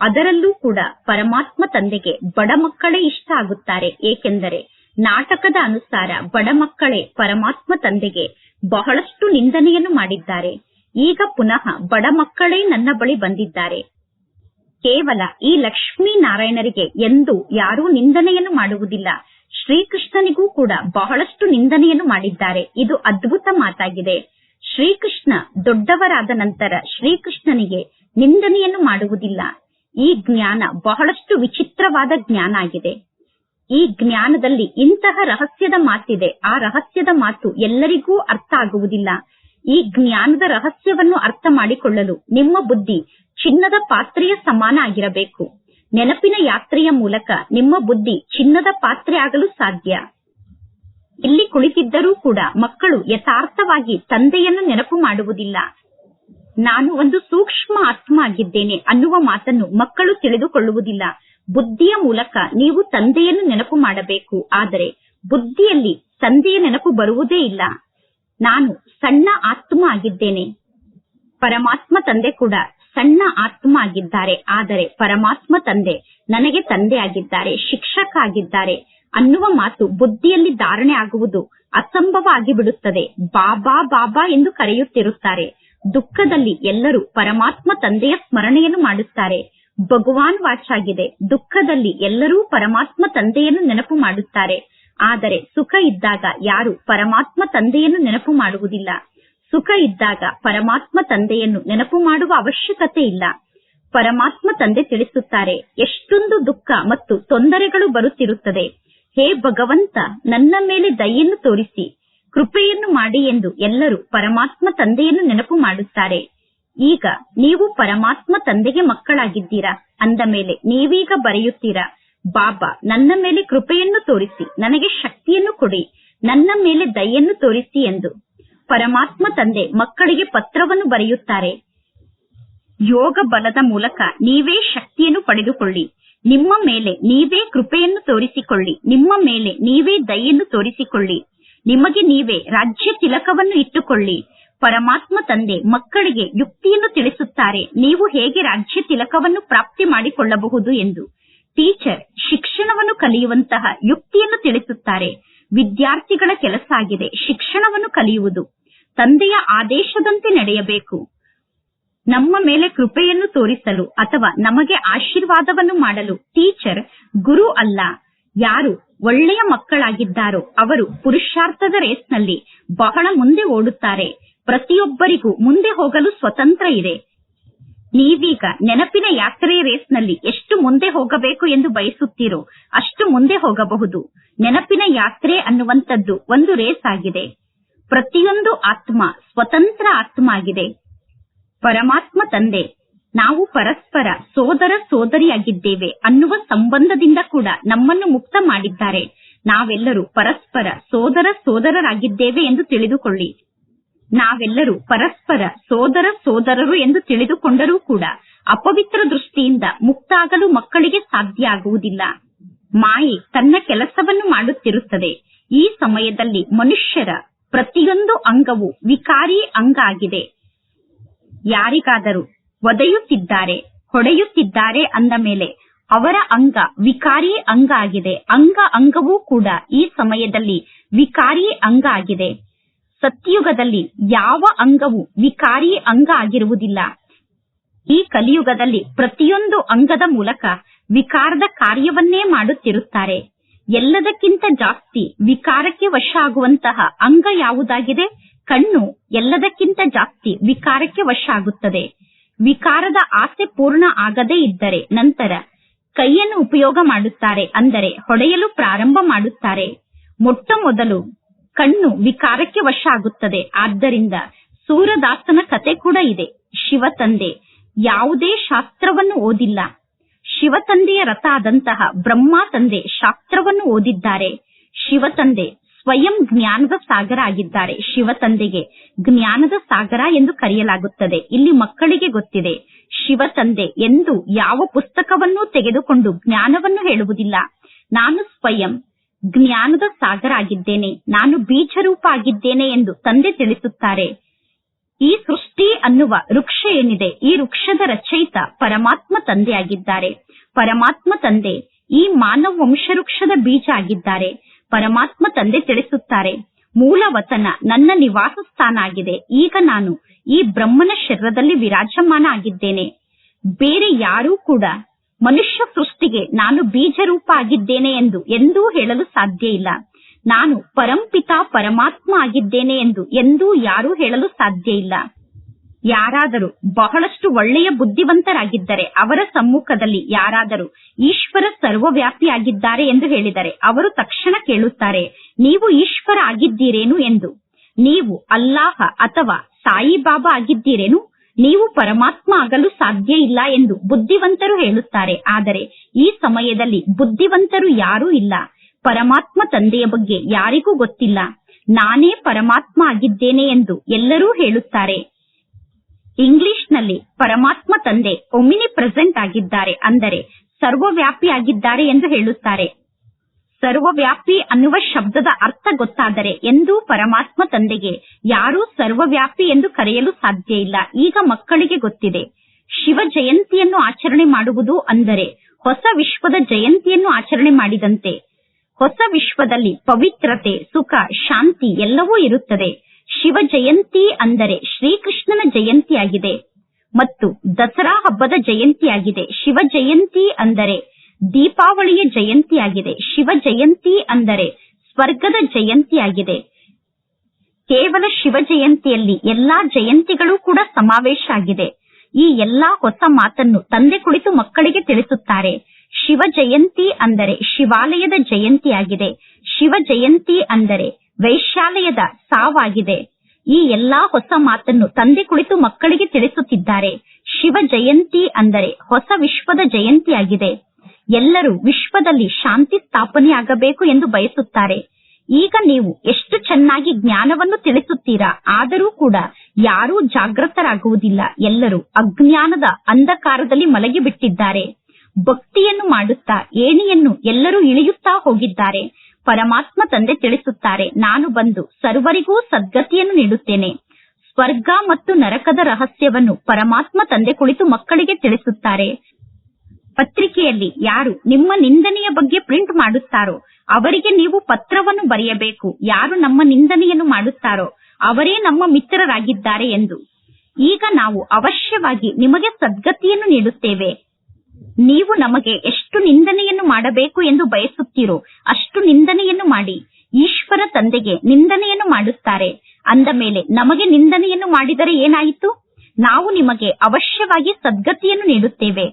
ಅದರಲ್ಲೂ ಕೂಡ ಪರಮಾತ್ಮ ತಂದೆಗೆ ಬಡ ಮಕ್ಕಳೇ ಇಷ್ಟ ಆಗುತ್ತಾರೆ. ಏಕೆಂದರೆ ನಾಟಕದ ಅನುಸಾರ ಬಡ ಮಕ್ಕಳೇ ಪರಮಾತ್ಮ ತಂದೆಗೆ ಬಹಳಷ್ಟು ನಿಂದನೆಯನ್ನು ಮಾಡಿದ್ದಾರೆ. ಈಗ ಪುನಃ ಬಡ ಮಕ್ಕಳೇ ನನ್ನ ಬಳಿ ಬಂದಿದ್ದಾರೆ. ಕೇವಲ ಈ ಲಕ್ಷ್ಮೀ ನಾರಾಯಣರಿಗೆ ಎಂದು ಯಾರೂ ನಿಂದನೆಯನ್ನು ಮಾಡುವುದಿಲ್ಲ. ಶ್ರೀಕೃಷ್ಣನಿಗೂ ಕೂಡ ಬಹಳಷ್ಟು ನಿಂದನೆಯನ್ನು ಮಾಡಿದ್ದಾರೆ. ಇದು ಅದ್ಭುತ ಮಾತಾಗಿದೆ. ಶ್ರೀಕೃಷ್ಣ ದೊಡ್ಡವರಾದ ನಂತರ ಶ್ರೀಕೃಷ್ಣನಿಗೆ ನಿಂದನೆಯನ್ನು ಮಾಡುವುದಿಲ್ಲ. ಈ ಜ್ಞಾನ ಬಹಳಷ್ಟು ವಿಚಿತ್ರವಾದ ಜ್ಞಾನ ಆಗಿದೆ. ಈ ಜ್ಞಾನದಲ್ಲಿ ಇಂತಹ ರಹಸ್ಯದ ಮಾತಿದೆ. ಆ ರಹಸ್ಯದ ಮಾತು ಎಲ್ಲರಿಗೂ ಅರ್ಥ ಆಗುವುದಿಲ್ಲ. ಈ ಜ್ಞಾನದ ರಹಸ್ಯವನ್ನು ಅರ್ಥ ಮಾಡಿಕೊಳ್ಳಲು ನಿಮ್ಮ ಬುದ್ಧಿ ಚಿನ್ನದ ಪಾತ್ರೆಯ ಸಮಾನ ಆಗಿರಬೇಕು. ನೆನಪಿನ ಯಾತ್ರೆಯ ಮೂಲಕ ನಿಮ್ಮ ಬುದ್ಧಿ ಚಿನ್ನದ ಪಾತ್ರೆ ಆಗಲು ಸಾಧ್ಯ. ಇಲ್ಲಿ ಕುಳಿತಿದ್ದರೂ ಕೂಡ ಮಕ್ಕಳು ಯಥಾರ್ಥವಾಗಿ ತಂದೆಯನ್ನು ನೆನಪು ಮಾಡುವುದಿಲ್ಲ. ನಾನು ಒಂದು ಸೂಕ್ಷ್ಮ ಆತ್ಮ ಆಗಿದ್ದೇನೆ ಅನ್ನುವ ಮಾತನ್ನು ಮಕ್ಕಳು ತಿಳಿದುಕೊಳ್ಳುವುದಿಲ್ಲ. ಬುದ್ಧಿಯ ಮೂಲಕ ನೀವು ತಂದೆಯನ್ನು ನೆನಪು ಮಾಡಬೇಕು. ಆದರೆ ಬುದ್ಧಿಯಲ್ಲಿ ತಂದೆಯ ನೆನಪು ಬರುವುದೇ ಇಲ್ಲ. ನಾನು ಸಣ್ಣ ಆತ್ಮ ಆಗಿದ್ದೇನೆ. ಪರಮಾತ್ಮ ತಂದೆ ಕೂಡ ಸಣ್ಣ ಆತ್ಮ ಆಗಿದ್ದಾರೆ ಆದರೆ ಪರಮಾತ್ಮ ತಂದೆ ನನಗೆ ತಂದೆ ಆಗಿದ್ದಾರೆ ಶಿಕ್ಷಕ ಆಗಿದ್ದಾರೆ ಅನ್ನುವ ಮಾತು ಬುದ್ಧಿಯಲ್ಲಿ ಧಾರಣೆ ಆಗುವುದು ಅಸಂಭವ ಆಗಿಬಿಡುತ್ತದೆ ಬಾಬಾ ಬಾಬಾ ಎಂದು ಕರೆಯುತ್ತಿರುತ್ತಾರೆ. ದುಃಖದಲ್ಲಿ ಎಲ್ಲರೂ ಪರಮಾತ್ಮ ತಂದೆಯ ಸ್ಮರಣೆಯನ್ನು ಮಾಡುತ್ತಾರೆ ಭಗವಾನ್ ವಾಚಾಗಿದೆ ದುಃಖದಲ್ಲಿ ಎಲ್ಲರೂ ಪರಮಾತ್ಮ ತಂದೆಯನ್ನು ನೆನಪು ಮಾಡುತ್ತಾರೆ. ಆದರೆ ಸುಖ ಇದ್ದಾಗ ಯಾರು ಪರಮಾತ್ಮ ತಂದೆಯನ್ನು ನೆನಪು ಮಾಡುವುದಿಲ್ಲ. ಸುಖ ಇದ್ದಾಗ ಪರಮಾತ್ಮ ತಂದೆಯನ್ನು ನೆನಪು ಮಾಡುವ ಅವಶ್ಯಕತೆ ಇಲ್ಲ. ಪರಮಾತ್ಮ ತಂದೆ ತಿಳಿಸುತ್ತಾರೆ, ಎಷ್ಟೊಂದು ದುಃಖ ಮತ್ತು ತೊಂದರೆಗಳು ಬರುತ್ತಿರುತ್ತದೆ. ಹೇ ಭಗವಂತ, ನನ್ನ ಮೇಲೆ ದಯೆಯನ್ನು ತೋರಿಸಿ. ಕೃಪೆಯನ್ನು ಮಾಡಿ ಎಂದು ಎಲ್ಲರೂ ಪರಮಾತ್ಮ ತಂದೆಯನ್ನು ನೆನಪು ಮಾಡುತ್ತಾರೆ. ಈಗ ನೀವು ಪರಮಾತ್ಮ ತಂದೆಗೆ ಮಕ್ಕಳಾಗಿದ್ದೀರಾ? ಅಂದ ಮೇಲೆ ನೀವೀಗ ಬರೆಯುತ್ತೀರಾ, ಬಾಬಾ, ನನ್ನ ಮೇಲೆ ಕೃಪೆಯನ್ನು ತೋರಿಸಿ, ನನಗೆ ಶಕ್ತಿಯನ್ನು ಕೊಡಿ, ನನ್ನ ಮೇಲೆ ದಯೆಯನ್ನು ತೋರಿಸಿ ಎಂದು. ಪರಮಾತ್ಮ ತಂದೆ ಮಕ್ಕಳಿಗೆ ಪತ್ರವನ್ನು ಬರೆಯುತ್ತಾರೆ. ಯೋಗ ಬಲದ ಮೂಲಕ ನೀವೇ ಶಕ್ತಿಯನ್ನು ಪಡೆದುಕೊಳ್ಳಿ. ನಿಮ್ಮ ಮೇಲೆ ನೀವೇ ಕೃಪೆಯನ್ನು ತೋರಿಸಿಕೊಳ್ಳಿ. ನಿಮ್ಮ ಮೇಲೆ ನೀವೇ ದಯೆಯನ್ನು ತೋರಿಸಿಕೊಳ್ಳಿ. ನಿಮಗೆ ನೀವೇ ರಾಜ್ಯ ತಿಲಕವನ್ನು ಇಟ್ಟುಕೊಳ್ಳಿ. ಪರಮಾತ್ಮ ತಂದೆ ಮಕ್ಕಳಿಗೆ ಯುಕ್ತಿಯನ್ನು ತಿಳಿಸುತ್ತಾರೆ. ನೀವು ಹೇಗೆ ರಾಜ್ಯ ತಿಲಕವನ್ನು ಪ್ರಾಪ್ತಿ ಮಾಡಿಕೊಳ್ಳಬಹುದು ಎಂದು. ಟೀಚರ್ ಶಿಕ್ಷಣವನ್ನು ಕಲಿಯುವಂತಹ ಯುಕ್ತಿಯನ್ನು ತಿಳಿಸುತ್ತಾರೆ. ವಿದ್ಯಾರ್ಥಿಗಳ ಕೆಲಸ ಆಗಿದೆ. ಶಿಕ್ಷಣವನ್ನು ಕಲಿಯುವುದು. ತಂದೆಯ ಆದೇಶದಂತೆ ನಡೆಯಬೇಕು. ನಮ್ಮ ಮೇಲೆ ಕೃಪೆಯನ್ನು ತೋರಿಸಲು ಅಥವಾ ನಮಗೆ ಆಶೀರ್ವಾದವನ್ನು ಮಾಡಲು ಟೀಚರ್ ಗುರು ಅಲ್ಲ. ಯಾರು ಒಳ್ಳೆಯ ಮಕ್ಕಳಾಗಿದ್ದಾರೋ ಅವರು ಪುರುಷಾರ್ಥದ ರೇಸ್ನಲ್ಲಿ ಬಹಳ ಮುಂದೆ ಓಡುತ್ತಾರೆ. ಪ್ರತಿಯೊಬ್ಬರಿಗೂ ಮುಂದೆ ಹೋಗಲು ಸ್ವತಂತ್ರ ಇದೆ. ನೀವೀಗ ನೆನಪಿನ ಯಾತ್ರೆ ರೇಸ್ನಲ್ಲಿ ಎಷ್ಟು ಮುಂದೆ ಹೋಗಬೇಕು ಎಂದು ಬಯಸುತ್ತೀರೋ ಅಷ್ಟು ಮುಂದೆ ಹೋಗಬಹುದು. ನೆನಪಿನ ಯಾತ್ರೆ ಅನ್ನುವಂಥದ್ದು ಒಂದು ರೇಸ್ ಆಗಿದೆ ಪ್ರತಿಯೊಂದು ಆತ್ಮ ಸ್ವತಂತ್ರ ಆತ್ಮ ಆಗಿದೆ ಪರಮಾತ್ಮ ತಂದೆ, ನಾವು ಪರಸ್ಪರ ಸೋದರ ಸೋದರಿಯಾಗಿದ್ದೇವೆ ಅನ್ನುವ ಸಂಬಂಧದಿಂದ ಕೂಡ ನಮ್ಮನ್ನು ಮುಕ್ತ ಮಾಡಿದ್ದಾರೆ. ನಾವೆಲ್ಲರೂ ಪರಸ್ಪರ ಸೋದರ ಸೋದರರಾಗಿದ್ದೇವೆ ಎಂದು ತಿಳಿದುಕೊಳ್ಳಿ. ನಾವೆಲ್ಲರೂ ಪರಸ್ಪರ ಸೋದರ ಸೋದರರು ಎಂದು ತಿಳಿದುಕೊಂಡರೂ ಕೂಡ ಅಪವಿತ್ರ ದೃಷ್ಟಿಯಿಂದ ಮುಕ್ತ ಆಗಲು ಮಕ್ಕಳಿಗೆ ಸಾಧ್ಯ ಆಗುವುದಿಲ್ಲ. ಮಾಯೆ ತನ್ನ ಕೆಲಸವನ್ನು ಮಾಡುತ್ತಿರುತ್ತದೆ. ಈ ಸಮಯದಲ್ಲಿ ಮನುಷ್ಯರ ಪ್ರತಿಯೊಂದು ಅಂಗವು ವಿಕಾರಿ ಅಂಗ ಆಗಿದೆ ಯಾರಿಗಾದರೂ ಒದೆಯುತ್ತಿದ್ದಾರೆ, ಹೊಡೆಯುತ್ತಿದ್ದಾರೆ ಅಂದ ಮೇಲೆ ಅವರ ಅಂಗ ವಿಕಾರಿ ಅಂಗ ಆಗಿದೆ ಅಂಗ ಅಂಗವೂ ಕೂಡ ಈ ಸಮಯದಲ್ಲಿ ವಿಕಾರಿ ಅಂಗ ಆಗಿದೆ ಸತ್ಯುಗದಲ್ಲಿ ಯಾವ ಅಂಗವು ವಿಕಾರಿ ಅಂಗ ಆಗಿರುವುದಿಲ್ಲ ಈ ಕಲಿಯುಗದಲ್ಲಿ ಪ್ರತಿಯೊಂದು ಅಂಗದ ಮೂಲಕ ವಿಕಾರದ ಕಾರ್ಯವನ್ನೇ ಮಾಡುತ್ತಿರುತ್ತಾರೆ. ಎಲ್ಲದಕ್ಕಿಂತ ಜಾಸ್ತಿ ವಿಕಾರಕ್ಕೆ ವಶ ಆಗುವಂತಹ ಅಂಗ ಯಾವುದಾಗಿದೆ? ಕಣ್ಣು ಎಲ್ಲದಕ್ಕಿಂತ ಜಾಸ್ತಿ ವಿಕಾರಕ್ಕೆ ವಶ ಆಗುತ್ತದೆ. ವಿಕಾರದ ಆಸೆ ಪೂರ್ಣ ಆಗದೇ ಇದ್ದರೆ ನಂತರ ಕೈಯನ್ನು ಉಪಯೋಗ ಮಾಡುತ್ತಾರೆ ಅಂದರೆ ಹೊಡೆಯಲು ಪ್ರಾರಂಭ ಮಾಡುತ್ತಾರೆ. ಮೊಟ್ಟ ಮೊದಲು ಕಣ್ಣು ವಿಕಾರಕ್ಕೆ ವಶ ಆಗುತ್ತದೆ. ಆದ್ದರಿಂದ ಸೂರದಾಸನ ಕತೆ ಕೂಡ ಇದೆ. ಶಿವ ತಂದೆ ಯಾವುದೇ ಶಾಸ್ತ್ರವನ್ನು ಓದಿಲ್ಲ. ಶಿವ ತಂದೆಯ ರಥ ಆದಂತಹ ಬ್ರಹ್ಮ ತಂದೆ ಶಾಸ್ತ್ರವನ್ನು ಓದಿದ್ದಾರೆ. ಶಿವತಂದೆ ಸ್ವಯಂ ಜ್ಞಾನದ ಸಾಗರ ಆಗಿದ್ದಾರೆ. ಶಿವತಂದೆಗೆ ಜ್ಞಾನದ ಸಾಗರ ಎಂದು ಕರೆಯಲಾಗುತ್ತದೆ. ಇಲ್ಲಿ ಮಕ್ಕಳಿಗೆ ಗೊತ್ತಿದೆ. ಶಿವತಂದೆ ಎಂದು ಯಾವ ಪುಸ್ತಕವನ್ನೂ ತೆಗೆದುಕೊಂಡು ಜ್ಞಾನವನ್ನು ಹೇಳುವುದಿಲ್ಲ. ನಾನು ಸ್ವಯಂ ಜ್ಞಾನದ ಸಾಗರ ಆಗಿದ್ದೇನೆ. ನಾನು ಬೀಜರೂಪ ಆಗಿದ್ದೇನೆ ಎಂದು ತಂದೆ ತಿಳಿಸುತ್ತಾರೆ. ಈ ಸೃಷ್ಟಿ ಅನ್ನುವ ವೃಕ್ಷ ಏನಿದೆ, ಈ ವೃಕ್ಷದ ರಚಯಿತ ಪರಮಾತ್ಮ ತಂದೆಯಾಗಿದ್ದಾರೆ. ಪರಮಾತ್ಮ ತಂದೆ ಈ ಮಾನವ ವಂಶವೃಕ್ಷದ ಬೀಜ ಆಗಿದ್ದಾರೆ. ಪರಮಾತ್ಮ ತಂದೆ ತಿಳಿಸುತ್ತಾರೆ ಮೂಲ ವತನ ನನ್ನ ನಿವಾಸ ಸ್ಥಾನ ಆಗಿದೆ. ಈಗ ನಾನು ಈ ಬ್ರಹ್ಮನ ಶರೀರದಲ್ಲಿ ವಿರಾಜಮಾನ ಆಗಿದ್ದೇನೆ. ಬೇರೆ ಯಾರೂ ಕೂಡ ಮನುಷ್ಯ ಸೃಷ್ಟಿಗೆ ನಾನು ಬೀಜ ರೂಪ ಆಗಿದ್ದೇನೆ ಎಂದು ಎಂದೂ ಹೇಳಲು ಸಾಧ್ಯ ಇಲ್ಲ. ನಾನು ಪರಂಪಿತ ಪರಮಾತ್ಮ ಆಗಿದ್ದೇನೆ ಎಂದು ಎಂದೂ ಯಾರೂ ಹೇಳಲು ಸಾಧ್ಯ ಇಲ್ಲ. ಯಾರಾದರೂ ಬಹಳಷ್ಟು ಒಳ್ಳೆಯ ಬುದ್ಧಿವಂತರಾಗಿದ್ದರೆ ಅವರ ಸಮ್ಮುಖದಲ್ಲಿ ಯಾರಾದರೂ ಈಶ್ವರ ಸರ್ವವ್ಯಾಪಿಯಾಗಿದ್ದಾರೆ ಎಂದು ಹೇಳಿದರೆ ಅವರು ತಕ್ಷಣ ಕೇಳುತ್ತಾರೆ, ನೀವು ಈಶ್ವರ ಆಗಿದ್ದೀರೇನು ಎಂದು? ನೀವು ಅಲ್ಲಾಹ ಅಥವಾ ಸಾಯಿಬಾಬಾ ಆಗಿದ್ದೀರೇನು? ನೀವು ಪರಮಾತ್ಮ ಆಗಲು ಸಾಧ್ಯ ಇಲ್ಲ ಎಂದು ಬುದ್ಧಿವಂತರು ಹೇಳುತ್ತಾರೆ. ಆದರೆ ಈ ಸಮಯದಲ್ಲಿ ಬುದ್ಧಿವಂತರು ಯಾರೂ ಇಲ್ಲ. ಪರಮಾತ್ಮ ತಂದೆಯ ಬಗ್ಗೆ ಯಾರಿಗೂ ಗೊತ್ತಿಲ್ಲ. ನಾನೇ ಪರಮಾತ್ಮ ಆಗಿದ್ದೇನೆ ಎಂದು ಎಲ್ಲರೂ ಹೇಳುತ್ತಾರೆ. ಇಂಗ್ಲಿಷ್ನಲ್ಲಿ ಪರಮಾತ್ಮ ತಂದೆ ಒಮ್ಮಿನಿ ಪ್ರೆಸೆಂಟ್ ಆಗಿದ್ದಾರೆ ಅಂದರೆ ಸರ್ವವ್ಯಾಪಿ ಆಗಿದ್ದಾರೆ ಎಂದು ಹೇಳುತ್ತಾರೆ. ಸರ್ವವ್ಯಾಪಿ ಅನ್ನುವ ಶಬ್ದದ ಅರ್ಥ ಗೊತ್ತಾದರೆ ಎಂದೂ ಪರಮಾತ್ಮ ತಂದೆಗೆ ಯಾರೂ ಸರ್ವವ್ಯಾಪಿ ಎಂದು ಕರೆಯಲು ಸಾಧ್ಯ ಇಲ್ಲ. ಈಗ ಮಕ್ಕಳಿಗೆ ಗೊತ್ತಿದೆ. ಶಿವ ಜಯಂತಿಯನ್ನು ಆಚರಣೆ ಮಾಡುವುದು ಅಂದರೆ ಹೊಸ ವಿಶ್ವದ ಜಯಂತಿಯನ್ನು ಆಚರಣೆ ಮಾಡಿದಂತೆ. ಹೊಸ ವಿಶ್ವದಲ್ಲಿ ಪವಿತ್ರತೆ, ಸುಖ, ಶಾಂತಿ ಎಲ್ಲವೂ ಇರುತ್ತದೆ. ಶಿವ ಜಯಂತಿ ಅಂದರೆ ಶ್ರೀಕೃಷ್ಣನ ಜಯಂತಿಯಾಗಿದೆ. ಮತ್ತು ದಸರಾ ಹಬ್ಬದ ಜಯಂತಿಯಾಗಿದೆ. ಶಿವ ಜಯಂತಿ ಅಂದರೆ ದೀಪಾವಳಿಯ ಜಯಂತಿಯಾಗಿದೆ. ಶಿವ ಜಯಂತಿ ಅಂದರೆ ಸ್ವರ್ಗದ ಜಯಂತಿಯಾಗಿದೆ. ಕೇವಲ ಶಿವ ಜಯಂತಿಯಲ್ಲಿ ಎಲ್ಲಾ ಜಯಂತಿಗಳು ಕೂಡ ಸಮಾವೇಶ ಆಗಿದೆ. ಈ ಎಲ್ಲಾ ಹೊಸ ಮಾತನ್ನು ತಂದೆ ಕುಳಿತು ಮಕ್ಕಳಿಗೆ ತಿಳಿಸುತ್ತಾರೆ. ಶಿವ ಜಯಂತಿ ಅಂದರೆ ಶಿವಾಲಯದ ಜಯಂತಿಯಾಗಿದೆ. ಶಿವ ಜಯಂತಿ ಅಂದರೆ ವೈಶಾಲಯದ ಸಾವಾಗಿದೆ. ಈ ಎಲ್ಲಾ ಹೊಸ ಮಾತನ್ನು ತಂದೆ ಕುಳಿತು ಮಕ್ಕಳಿಗೆ ತಿಳಿಸುತ್ತಿದ್ದಾರೆ. ಶಿವ ಜಯಂತಿ ಅಂದರೆ ಹೊಸ ವಿಶ್ವದ ಜಯಂತಿಯಾಗಿದೆ. ಎಲ್ಲರೂ ವಿಶ್ವದಲ್ಲಿ ಶಾಂತಿ ಸ್ಥಾಪನೆಯಾಗಬೇಕು ಎಂದು ಬಯಸುತ್ತಾರೆ. ಈಗ ನೀವು ಎಷ್ಟು ಚೆನ್ನಾಗಿ ಜ್ಞಾನವನ್ನು ತಿಳಿಸುತ್ತೀರಾ ಆದರೂ ಕೂಡ ಯಾರೂ ಜಾಗೃತರಾಗುವುದಿಲ್ಲ. ಎಲ್ಲರೂ ಅಜ್ಞಾನದ ಅಂಧಕಾರದಲ್ಲಿ ಮಲಗಿಬಿಟ್ಟಿದ್ದಾರೆ. ಭಕ್ತಿಯನ್ನು ಮಾಡುತ್ತಾ ಏಣಿಯನ್ನು ಎಲ್ಲರೂ ಇಳಿಯುತ್ತಾ ಹೋಗಿದ್ದಾರೆ. ಪರಮಾತ್ಮ ತಂದೆ ತಿಳಿಸುತ್ತಾರೆ, ನಾನು ಬಂದು ಸರ್ವರಿಗೂ ಸದ್ಗತಿಯನ್ನು ನೀಡುತ್ತೇನೆ. ಸ್ವರ್ಗ ಮತ್ತು ನರಕದ ರಹಸ್ಯವನ್ನು ಪರಮಾತ್ಮ ತಂದೆ ಕುಳಿತು ಮಕ್ಕಳಿಗೆ ತಿಳಿಸುತ್ತಾರೆ. ಪತ್ರಿಕೆಯಲ್ಲಿ ಯಾರು ನಿಮ್ಮ ನಿಂದನೆಯ ಬಗ್ಗೆ ಪ್ರಿಂಟ್ ಮಾಡುತ್ತಾರೋ, ಅವರಿಗೆ ನೀವು ಪತ್ರವನ್ನು ಬರೆಯಬೇಕು. ಯಾರು ನಮ್ಮ ನಿಂದನೆಯನ್ನು ಮಾಡುತ್ತಾರೋ, ಅವರೇ ನಮ್ಮ ಮಿತ್ರರಾಗಿದ್ದಾರೆ ಎಂದು. ಈಗ ನಾವು ಅವಶ್ಯವಾಗಿ ನಿಮಗೆ ಸದ್ಗತಿಯನ್ನು ನೀಡುತ್ತೇವೆ. ನೀವು ನಮಗೆ ಎಷ್ಟು ನಿಂದನೆಯನ್ನು ಮಾಡಬೇಕು ಎಂದು ಬಯಸುತ್ತೀರೋ, ಅಷ್ಟು ನಿಂದನೆಯನ್ನು ಮಾಡಿ, ಈಶ್ವರ ತಂದೆಗೆ ನಿಂದನೆಯನ್ನು ಮಾಡುತ್ತಾರೆ ಅಂದ ಮೇಲೆ ನಮಗೆ ನಿಂದನೆಯನ್ನು ಮಾಡಿದರೆ ಏನಾಯಿತು? ನಾವು ನಿಮಗೆ ಅವಶ್ಯವಾಗಿ ಸದ್ಗತಿಯನ್ನು ನೀಡುತ್ತೇವೆ.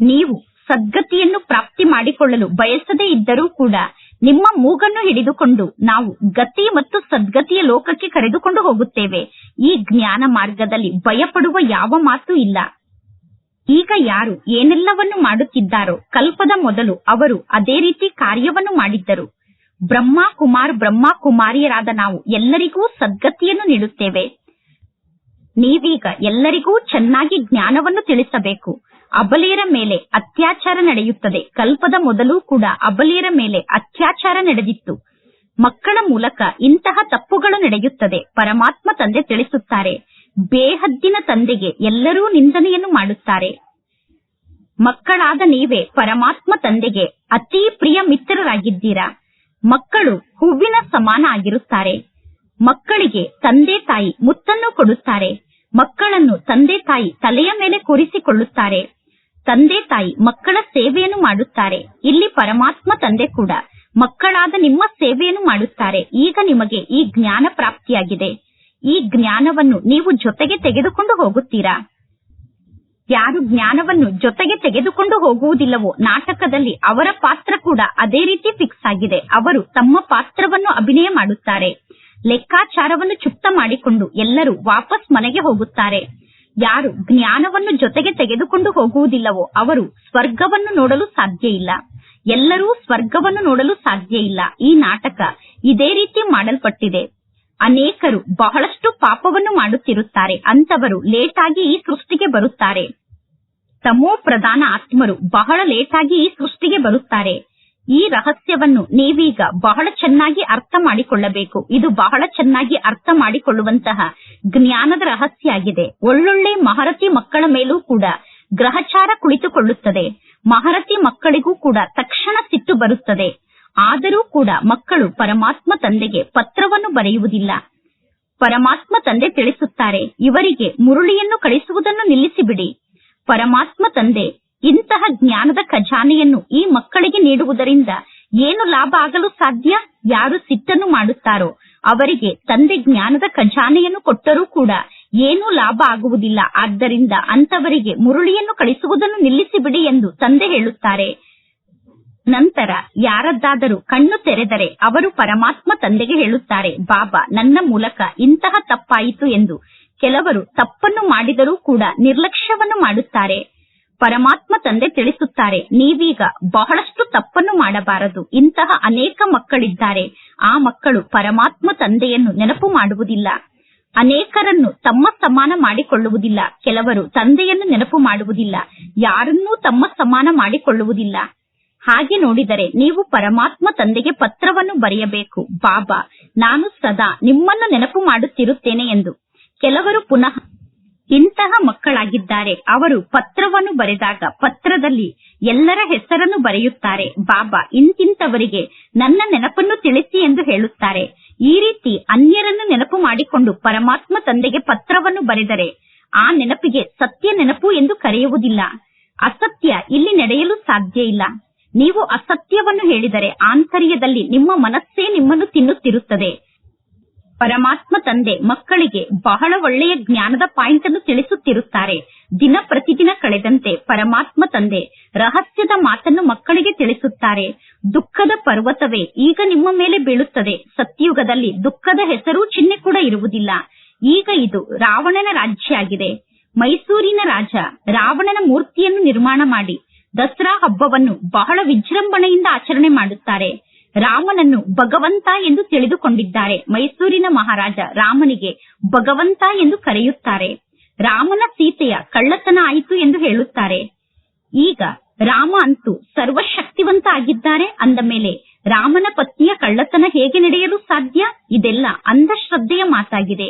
ನೀವು ಸದ್ಗತಿಯನ್ನು ಪ್ರಾಪ್ತಿ ಮಾಡಿಕೊಳ್ಳಲು ಬಯಸದೇ ಇದ್ದರೂ ಕೂಡ ನಿಮ್ಮ ಮೂಗನ್ನು ಹಿಡಿದುಕೊಂಡು ನಾವು ಗತಿ ಮತ್ತು ಸದ್ಗತಿಯ ಲೋಕಕ್ಕೆ ಕರೆದುಕೊಂಡು ಹೋಗುತ್ತೇವೆ. ಈ ಜ್ಞಾನ ಮಾರ್ಗದಲ್ಲಿ ಭಯಪಡುವ ಯಾವ ಮಾತು ಇಲ್ಲ. ಈಗ ಯಾರು ಏನೆಲ್ಲವನ್ನು ಮಾಡುತ್ತಿದ್ದಾರೋ ಕಲ್ಪದ ಮೊದಲು ಅವರು ಅದೇ ರೀತಿ ಕಾರ್ಯವನ್ನು ಮಾಡಿದ್ದರು. ಬ್ರಹ್ಮ ಕುಮಾರ್ ಬ್ರಹ್ಮ ಕುಮಾರಿಯರಾದ ನಾವು ಎಲ್ಲರಿಗೂ ಸದ್ಗತಿಯನ್ನು ನೀಡುತ್ತೇವೆ. ನೀವೀಗ ಎಲ್ಲರಿಗೂ ಚೆನ್ನಾಗಿ ಜ್ಞಾನವನ್ನು ತಿಳಿಸಬೇಕು. ಅಬಲಿಯರ ಮೇಲೆ ಅತ್ಯಾಚಾರ ನಡೆಯುತ್ತದೆ. ಕಲ್ಪದ ಮೊದಲು ಕೂಡ ಅಬಲಿಯರ ಮೇಲೆ ಅತ್ಯಾಚಾರ ನಡೆದಿತ್ತು. ಮಕ್ಕಳ ಮೂಲಕ ಇಂತಹ ತಪ್ಪುಗಳು ನಡೆಯುತ್ತದೆ. ಪರಮಾತ್ಮ ತಂದೆ ತಿಳಿಸುತ್ತಾರೆ. ಬೇಹದ್ದಿನ ತಂದೆಗೆ ಎಲ್ಲರೂ ನಿಂದನೆಯನ್ನು ಮಾಡುತ್ತಾರೆ. ಮಕ್ಕಳಾದ ನೀವೇ ಪರಮಾತ್ಮ ತಂದೆಗೆ ಅತಿ ಪ್ರಿಯ ಮಿತ್ರರಾಗಿದ್ದೀರಾ? ಮಕ್ಕಳು ಹೂವಿನ ಸಮಾನ ಆಗಿರುತ್ತಾರೆ ಮಕ್ಕಳಿಗೆ ತಂದೆ ತಾಯಿ ಮುತ್ತನ್ನು ಕೊಡುತ್ತಾರೆ. ಮಕ್ಕಳನ್ನು ತಂದೆ ತಾಯಿ ತಲೆಯ ಮೇಲೆ ಕೂರಿಸಿಕೊಳ್ಳುತ್ತಾರೆ. ತಂದೆ ತಾಯಿ ಮಕ್ಕಳ ಸೇವೆಯನ್ನು ಮಾಡುತ್ತಾರೆ. ಇಲ್ಲಿ ಪರಮಾತ್ಮ ತಂದೆ ಕೂಡ ಮಕ್ಕಳಾದ ನಿಮ್ಮ ಸೇವೆಯನ್ನು ಮಾಡುತ್ತಾರೆ. ಈಗ ನಿಮಗೆ ಈ ಜ್ಞಾನ ಪ್ರಾಪ್ತಿಯಾಗಿದೆ. ಈ ಜ್ಞಾನವನ್ನು ನೀವು ಜೊತೆಗೆ ತೆಗೆದುಕೊಂಡು ಹೋಗುತ್ತೀರಾ? ಯಾರು ಜ್ಞಾನವನ್ನು ಜೊತೆಗೆ ತೆಗೆದುಕೊಂಡು ಹೋಗುವುದಿಲ್ಲವೋ ನಾಟಕದಲ್ಲಿ ಅವರ ಪಾತ್ರ ಕೂಡ ಅದೇ ರೀತಿ ಫಿಕ್ಸ್ ಆಗಿದೆ. ಅವರು ತಮ್ಮ ಪಾತ್ರವನ್ನು ಅಭಿನಯ ಮಾಡುತ್ತಾರೆ. ಲೆಕ್ಕಾಚಾರವನ್ನು ಚುಕ್ತ ಮಾಡಿಕೊಂಡು ಎಲ್ಲರೂ ವಾಪಸ್ ಮನೆಗೆ ಹೋಗುತ್ತಾರೆ. ಯಾರು ಜ್ಞಾನವನ್ನು ಜೊತೆಗೆ ತೆಗೆದುಕೊಂಡು ಹೋಗುವುದಿಲ್ಲವೋ ಅವರು ಸ್ವರ್ಗವನ್ನು ನೋಡಲು ಸಾಧ್ಯ ಇಲ್ಲ. ಎಲ್ಲರೂ ಸ್ವರ್ಗವನ್ನು ನೋಡಲು ಸಾಧ್ಯ ಇಲ್ಲ. ಈ ನಾಟಕ ಇದೇ ರೀತಿ ಮಾಡಲ್ಪಟ್ಟಿದೆ. ಅನೇಕರು ಬಹಳಷ್ಟು ಪಾಪವನ್ನು ಮಾಡುತ್ತಿರುತ್ತಾರೆ. ಅಂತವರು ಲೇಟಾಗಿ ಈ ಸೃಷ್ಟಿಗೆ ಬರುತ್ತಾರೆ. ತಮೋ ಪ್ರಧಾನ ಆತ್ಮರು ಬಹಳ ಲೇಟಾಗಿ ಈ ಸೃಷ್ಟಿಗೆ ಬರುತ್ತಾರೆ. ಈ ರಹಸ್ಯವನ್ನು ನೀವೀಗ ಬಹಳ ಚೆನ್ನಾಗಿ ಅರ್ಥ ಮಾಡಿಕೊಳ್ಳಬೇಕು. ಇದು ಬಹಳ ಚೆನ್ನಾಗಿ ಅರ್ಥ ಮಾಡಿಕೊಳ್ಳುವಂತಹ ಜ್ಞಾನದ ರಹಸ್ಯ ಆಗಿದೆ ಒಳ್ಳೊಳ್ಳೆ ಮಹರತಿ ಮಕ್ಕಳ ಮೇಲೂ ಕೂಡ ಗ್ರಹಚಾರ ಕುಳಿತುಕೊಳ್ಳುತ್ತದೆ. ಮಹರತಿ ಮಕ್ಕಳಿಗೂ ಕೂಡ ತಕ್ಷಣ ಸಿಟ್ಟು ಬರುತ್ತದೆ. ಆದರೂ ಕೂಡ ಮಕ್ಕಳು ಪರಮಾತ್ಮ ತಂದೆಗೆ ಪತ್ರವನ್ನು ಬರೆಯುವುದಿಲ್ಲ. ಪರಮಾತ್ಮ ತಂದೆ ತಿಳಿಸುತ್ತಾರೆ, ಇವರಿಗೆ ಮುರುಳಿಯನ್ನು ಕಳಿಸುವುದನ್ನು ನಿಲ್ಲಿಸಿಬಿಡಿ. ಪರಮಾತ್ಮ ತಂದೆ, ಇಂತಹ ಜ್ಞಾನದ ಖಜಾನೆಯನ್ನು ಈ ಮಕ್ಕಳಿಗೆ ನೀಡುವುದರಿಂದ ಏನು ಲಾಭ ಆಗಲು ಸಾಧ್ಯ? ಯಾರು ಸಿಟ್ಟನ್ನು ಮಾಡುತ್ತಾರೋ, ಅವರಿಗೆ ತಂದೆ ಜ್ಞಾನದ ಖಜಾನೆಯನ್ನು ಕೊಟ್ಟರೂ ಕೂಡ ಏನೂ ಲಾಭ ಆಗುವುದಿಲ್ಲ. ಆದ್ದರಿಂದ ಅಂತವರಿಗೆ ಮುರುಳಿಯನ್ನು ಕಳಿಸುವುದನ್ನು ನಿಲ್ಲಿಸಿಬಿಡಿ ಎಂದು ತಂದೆ ಹೇಳುತ್ತಾರೆ. ನಂತರ ಯಾರದ್ದಾದರೂ ಕಣ್ಣು ತೆರೆದರೆ ಅವರು ಪರಮಾತ್ಮ ತಂದೆಗೆ ಹೇಳುತ್ತಾರೆ, ಬಾಬಾ, ನನ್ನ ಮೂಲಕ ಇಂತಹ ತಪ್ಪಾಯಿತು ಎಂದು. ಕೆಲವರು ತಪ್ಪನ್ನು ಮಾಡಿದರೂ ಕೂಡ ನಿರ್ಲಕ್ಷ್ಯವನ್ನು ಮಾಡುತ್ತಾರೆ. ಪರಮಾತ್ಮ ತಂದೆ ತಿಳಿಸುತ್ತಾರೆ, ನೀವೀಗ ಬಹಳಷ್ಟು ತಪ್ಪನ್ನು ಮಾಡಬಾರದು, ಇಂತಹ ಅನೇಕ ಮಕ್ಕಳಿದ್ದಾರೆ, ಆ ಮಕ್ಕಳು ಪರಮಾತ್ಮ ತಂದೆಯನ್ನು ನೆನಪು ಮಾಡುವುದಿಲ್ಲ. ಅನೇಕರನ್ನು ತಮ್ಮ ಸಮಾನ ಮಾಡಿಕೊಳ್ಳುವುದಿಲ್ಲ, ಕೆಲವರು ತಂದೆಯನ್ನು ನೆನಪು ಮಾಡುವುದಿಲ್ಲ, ಯಾರನ್ನೂ ತಮ್ಮ ಸಮಾನ ಮಾಡಿಕೊಳ್ಳುವುದಿಲ್ಲ. ಹಾಗೆ ನೋಡಿದರೆ ನೀವು ಪರಮಾತ್ಮ ತಂದೆಗೆ ಪತ್ರವನ್ನು ಬರೆಯಬೇಕು. ಬಾಬಾ, ನಾನು ಸದಾ ನಿಮ್ಮನ್ನು ನೆನಪು ಮಾಡುತ್ತಿರುತ್ತೇನೆ ಎಂದು. ಕೆಲವರು ಪುನಃ ಇಂತಹ ಮಕ್ಕಳಾಗಿದ್ದಾರೆ. ಅವರು ಪತ್ರವನ್ನು ಬರೆದಾಗ ಪತ್ರದಲ್ಲಿ ಎಲ್ಲರ ಹೆಸರನ್ನು ಬರೆಯುತ್ತಾರೆ. ಬಾಬಾ, ಇಂತಿಂತವರಿಗೆ ನನ್ನ ನೆನಪನ್ನು ತಿಳಿಸಿ ಎಂದು ಹೇಳುತ್ತಾರೆ. ಈ ರೀತಿ ಅನ್ಯರನ್ನು ನೆನಪು ಮಾಡಿಕೊಂಡು ಪರಮಾತ್ಮ ತಂದೆಗೆ ಪತ್ರವನ್ನು ಬರೆದರೆ ಆ ನೆನಪಿಗೆ ಸತ್ಯ ನೆನಪು ಎಂದು ಕರೆಯುವುದಿಲ್ಲ. ಅಸತ್ಯ ಇಲ್ಲಿ ನಡೆಯಲು ಸಾಧ್ಯ ಇಲ್ಲ. ನೀವು ಅಸತ್ಯವನ್ನು ಹೇಳಿದರೆ ಆಂತರ್ಯದಲ್ಲಿ ನಿಮ್ಮ ಮನಸ್ಸೇ ನಿಮ್ಮನ್ನು ತಿನ್ನುತ್ತಿರುತ್ತದೆ. ಪರಮಾತ್ಮ ತಂದೆ ಮಕ್ಕಳಿಗೆ ಬಹಳ ಒಳ್ಳೆಯ ಜ್ಞಾನದ ಪಾಯಿಂಟ್ ಅನ್ನು ತಿಳಿಸುತ್ತಿರುತ್ತಾರೆ. ದಿನ ಪ್ರತಿದಿನ ಕಳೆದಂತೆ ಪರಮಾತ್ಮ ತಂದೆ ರಹಸ್ಯದ ಮಾತನ್ನು ಮಕ್ಕಳಿಗೆ ತಿಳಿಸುತ್ತಾರೆ. ದುಃಖದ ಪರ್ವತವೇ ಈಗ ನಿಮ್ಮ ಮೇಲೆ ಬೀಳುತ್ತದೆ. ಸತ್ಯುಗದಲ್ಲಿ ದುಃಖದ ಹೆಸರು ಚಿಹ್ನೆ ಕೂಡ ಇರುವುದಿಲ್ಲ. ಈಗ ಇದು ರಾವಣನ ರಾಜ್ಯ ಆಗಿದೆ ಮೈಸೂರಿನ ರಾಜ ರಾವಣನ ಮೂರ್ತಿಯನ್ನು ನಿರ್ಮಾಣ ಮಾಡಿ ದಸರಾ ಹಬ್ಬವನ್ನು ಬಹಳ ವಿಜೃಂಭಣೆಯಿಂದ ಆಚರಣೆ ಮಾಡುತ್ತಾರೆ. ರಾಮನನ್ನು ಭಗವಂತ ಎಂದು ತಿಳಿದುಕೊಂಡಿದ್ದಾರೆ. ಮೈಸೂರಿನ ಮಹಾರಾಜ ರಾಮನಿಗೆ ಭಗವಂತ ಎಂದು ಕರೆಯುತ್ತಾರೆ. ರಾಮನ ಸೀತೆಯ ಕಳ್ಳತನ ಆಯಿತು ಎಂದು ಹೇಳುತ್ತಾರೆ. ಈಗ ರಾಮ ಅಂತೂ ಸರ್ವಶಕ್ತಿವಂತ ಆಗಿದ್ದಾರೆ. ಅಂದ ಮೇಲೆ ರಾಮನ ಪತ್ನಿಯ ಕಳ್ಳತನ ಹೇಗೆ ನಡೆಯಲು ಸಾಧ್ಯ? ಇದೆಲ್ಲ ಅಂಧಶ್ರದ್ಧೆಯ ಮಾತಾಗಿದೆ.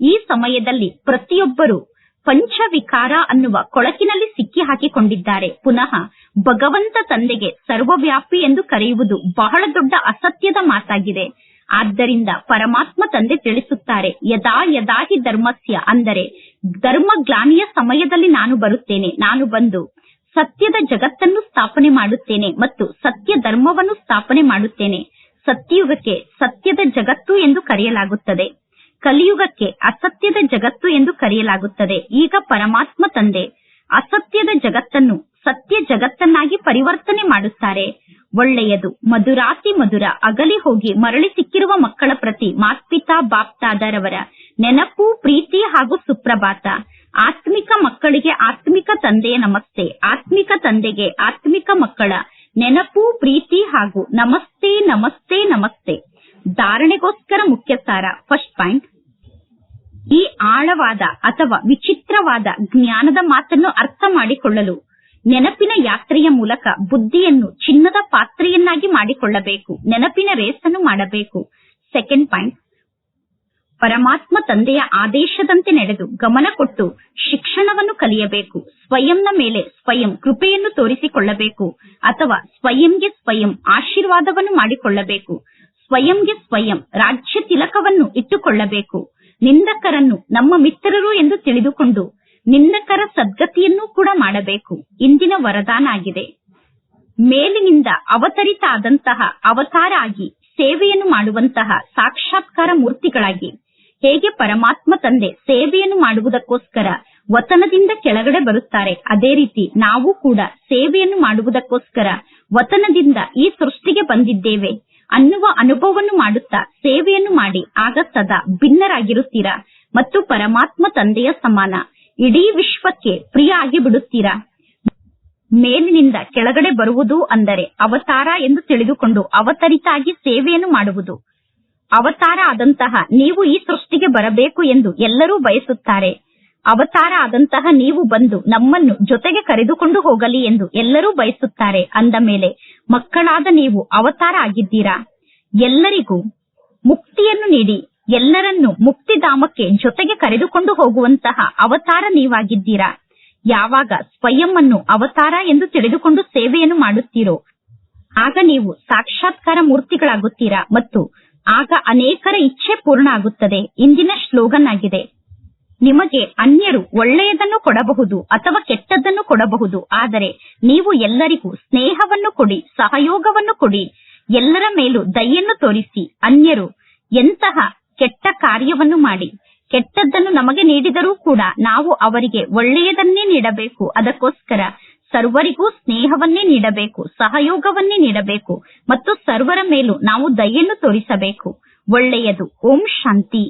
ಈ ಸಮಯದಲ್ಲಿ ಪ್ರತಿಯೊಬ್ಬರು ಪಂಚವಿಕಾರ ಅನ್ನುವ ಕೊಳಕಿನಲ್ಲಿ ಸಿಕ್ಕಿ ಹಾಕಿಕೊಂಡಿದ್ದಾರೆ. ಪುನಃ ಭಗವಂತ ತಂದೆಗೆ ಸರ್ವವ್ಯಾಪಿ ಎಂದು ಕರೆಯುವುದು ಬಹಳ ದೊಡ್ಡ ಅಸತ್ಯದ ಮಾತಾಗಿದೆ. ಆದ್ದರಿಂದ ಪರಮಾತ್ಮ ತಂದೆ ತಿಳಿಸುತ್ತಾರೆ, ಯದಾ ಯದಾ ಹಿ ಧರ್ಮಸ್ಯ ಅಂದರೆ ಧರ್ಮ ಗ್ಲಾನಿಯ ಸಮಯದಲ್ಲಿ ನಾನು ಬರುತ್ತೇನೆ, ನಾನು ಬಂದು ಸತ್ಯದ ಜಗತ್ತನ್ನು ಸ್ಥಾಪನೆ ಮಾಡುತ್ತೇನೆ ಮತ್ತು ಸತ್ಯ ಧರ್ಮವನ್ನು ಸ್ಥಾಪನೆ ಮಾಡುತ್ತೇನೆ. ಸತ್ಯಯುಗಕ್ಕೆ ಸತ್ಯದ ಜಗತ್ತು ಎಂದು ಕರೆಯಲಾಗುತ್ತದೆ. ಕಲಿಯುಗಕ್ಕೆ ಅಸತ್ಯದ ಜಗತ್ತು ಎಂದು ಕರೆಯಲಾಗುತ್ತದೆ. ಈಗ ಪರಮಾತ್ಮ ತಂದೆ ಅಸತ್ಯದ ಜಗತ್ತನ್ನು ಸತ್ಯ ಜಗತ್ತನ್ನಾಗಿ ಪರಿವರ್ತನೆ ಮಾಡುತ್ತಾರೆ. ಒಳ್ಳೆಯದು, ಮಧುರಾತಿ ಮಧುರ, ಅಗಲಿ ಹೋಗಿ ಮರಳಿ ಸಿಕ್ಕಿರುವ ಮಕ್ಕಳ ಪ್ರತಿ ಮಾತ್ಪಿತಾ ಬಾಪ್ತಾದರವರ ನೆನಪು, ಪ್ರೀತಿ ಹಾಗೂ ಸುಪ್ರಭಾತ. ಆತ್ಮಿಕ ಮಕ್ಕಳಿಗೆ ಆತ್ಮಿಕ ತಂದೆಯ ನಮಸ್ತೆ. ಆತ್ಮಿಕ ತಂದೆಗೆ ಆತ್ಮಿಕ ಮಕ್ಕಳ ನೆನಪು, ಪ್ರೀತಿ ಹಾಗೂ ನಮಸ್ತೆ ನಮಸ್ತೆ ನಮಸ್ತೆ. ಧಾರಣೆಗೋಸ್ಕರ ಮುಖ್ಯ ಸಾರ ಫಸ್ಟ್ ಪಾಯಿಂಟ್. ಈ ಆಳವಾದ ಅಥವಾ ವಿಚಿತ್ರವಾದ ಜ್ಞಾನದ ಮಾತನ್ನು ಅರ್ಥ ಮಾಡಿಕೊಳ್ಳಲು ನೆನಪಿನ ಯಾತ್ರೆಯ ಮೂಲಕ ಬುದ್ಧಿಯನ್ನು ಚಿನ್ನದ ಪಾತ್ರೆಯನ್ನಾಗಿ ಮಾಡಿಕೊಳ್ಳಬೇಕು. ನೆನಪಿನ ರೇಸನ್ನು ಮಾಡಬೇಕು. ಸೆಕೆಂಡ್ ಪಾಯಿಂಟ್ ಪರಮಾತ್ಮ ತಂದೆಯ ಆದೇಶದಂತೆ ನಡೆದು ಗಮನ ಕೊಟ್ಟು ಶಿಕ್ಷಣವನ್ನು ಕಲಿಯಬೇಕು. ಸ್ವಯಂನ ಮೇಲೆ ಸ್ವಯಂ ಕೃಪೆಯನ್ನು ತೋರಿಸಿಕೊಳ್ಳಬೇಕು ಅಥವಾ ಸ್ವಯಂಗೆ ಸ್ವಯಂ ಆಶೀರ್ವಾದವನ್ನು ಮಾಡಿಕೊಳ್ಳಬೇಕು. ಸ್ವಯಂಗೆ ಸ್ವಯಂ ರಾಜ್ಯ ತಿಲಕವನ್ನು ಇಟ್ಟುಕೊಳ್ಳಬೇಕು. ನಿಂದಕರನ್ನು ನಮ್ಮ ಮಿತ್ರರು ಎಂದು ತಿಳಿದುಕೊಂಡು ನಿಂದಕರ ಸದ್ಗತಿಯನ್ನು ಕೂಡ ಮಾಡಬೇಕು. ಇಂದಿನ ವರದಾನ ಆಗಿದೆ ಮೇಲಿನಿಂದ ಅವತರಿತ ಆದಂತಹ ಅವತಾರ ಆಗಿ ಸೇವೆಯನ್ನು ಮಾಡುವಂತಹ ಸಾಕ್ಷಾತ್ಕಾರ ಮೂರ್ತಿಗಳಾಗಿ ಹೇಗೆ ಪರಮಾತ್ಮ ತಂದೆ ಸೇವೆಯನ್ನು ಮಾಡುವುದಕ್ಕೋಸ್ಕರ ವತನದಿಂದ ಕೆಳಗಡೆ ಬರುತ್ತಾರೆ, ಅದೇ ರೀತಿ ನಾವು ಕೂಡ ಸೇವೆಯನ್ನು ಮಾಡುವುದಕ್ಕೋಸ್ಕರ ವತನದಿಂದ ಈ ಸೃಷ್ಟಿಗೆ ಬಂದಿದ್ದೇವೆ. ಅನ್ನುವ ಅನುಭವವನ್ನು ಮಾಡುತ್ತಾ ಸೇವೆಯನ್ನು ಮಾಡಿ ಆಗ ಸದಾ ಭಿನ್ನರಾಗಿರುತ್ತೀರಾ ಮತ್ತು ಪರಮಾತ್ಮ ತಂದೆಯ ಸಮಾನ? ಇಡೀ ವಿಶ್ವಕ್ಕೆ ಪ್ರಿಯ ಆಗಿ ಬಿಡುತ್ತೀರಾ? ಮೇಲಿನಿಂದ ಕೆಳಗಡೆ ಬರುವುದು ಅಂದರೆ ಅವತಾರ ಎಂದು ತಿಳಿದುಕೊಂಡು ಅವತರಿತಾಗಿ ಸೇವೆಯನ್ನು ಮಾಡುವುದು. ಅವತಾರ ಆದಂತಹ ನೀವು ಈ ಸೃಷ್ಟಿಗೆ ಬರಬೇಕು ಎಂದು ಎಲ್ಲರೂ ಬಯಸುತ್ತಾರೆ. ಅವತಾರ ಆದಂತಹ ನೀವು ಬಂದು ನಮ್ಮನ್ನು ಜೊತೆಗೆ ಕರೆದುಕೊಂಡು ಹೋಗಲಿ ಎಂದು ಎಲ್ಲರೂ ಬಯಸುತ್ತಾರೆ. ಅಂದ ಮೇಲೆ, ಮಕ್ಕಳಾದ ನೀವು ಅವತಾರ ಆಗಿದ್ದೀರಾ? ಎಲ್ಲರಿಗೂ ಮುಕ್ತಿಯನ್ನು ನೀಡಿ, ಎಲ್ಲರನ್ನು ಮುಕ್ತಿಧಾಮಕ್ಕೆ ಜೊತೆಗೆ ಕರೆದುಕೊಂಡು ಹೋಗುವಂತಹ ಅವತಾರ ನೀವಾಗಿದ್ದೀರಾ? ಯಾವಾಗ ಸ್ವಯಂ ಅನ್ನು ಅವತಾರ ಎಂದು ತಿಳಿದುಕೊಂಡು ಸೇವೆಯನ್ನು ಮಾಡುತ್ತೀರೋ, ಆಗ ನೀವು ಸಾಕ್ಷಾತ್ಕಾರ ಮೂರ್ತಿಗಳಾಗುತ್ತೀರಾ ಮತ್ತು ಆಗ ಅನೇಕರ ಇಚ್ಛೆ ಪೂರ್ಣ ಆಗುತ್ತದೆ ಇಂದಿನ ಶ್ಲೋಗನ್ ಆಗಿದೆ ನಿಮಗೆ ಅನ್ಯರು ಒಳ್ಳೆಯದನ್ನು ಕೊಡಬಹುದು ಅಥವಾ ಕೆಟ್ಟದ್ದನ್ನು ಕೊಡಬಹುದು, ಆದರೆ ನೀವು ಎಲ್ಲರಿಗೂ ಸ್ನೇಹವನ್ನು ಕೊಡಿ, ಸಹಯೋಗವನ್ನು ಕೊಡಿ, ಎಲ್ಲರ ಮೇಲೂ ದಯೆಯನ್ನು ತೋರಿಸಿ. ಅನ್ಯರು ಎಂತಹ ಕೆಟ್ಟ ಕಾರ್ಯವನ್ನು ಮಾಡಿ, ಕೆಟ್ಟದ್ದನ್ನು ನಮಗೆ ನೀಡಿದರೂ ಕೂಡ ನಾವು ಅವರಿಗೆ ಒಳ್ಳೆಯದನ್ನೇ ನೀಡಬೇಕು. ಅದಕ್ಕೋಸ್ಕರ ಸರ್ವರಿಗೂ ಸ್ನೇಹವನ್ನೇ ನೀಡಬೇಕು, ಸಹಯೋಗವನ್ನೇ ನೀಡಬೇಕು ಮತ್ತು ಸರ್ವರ ಮೇಲೂ ನಾವು ದಯೆಯನ್ನು ತೋರಿಸಬೇಕು. ಒಳ್ಳೆಯದು. ಓಂ ಶಾಂತಿ.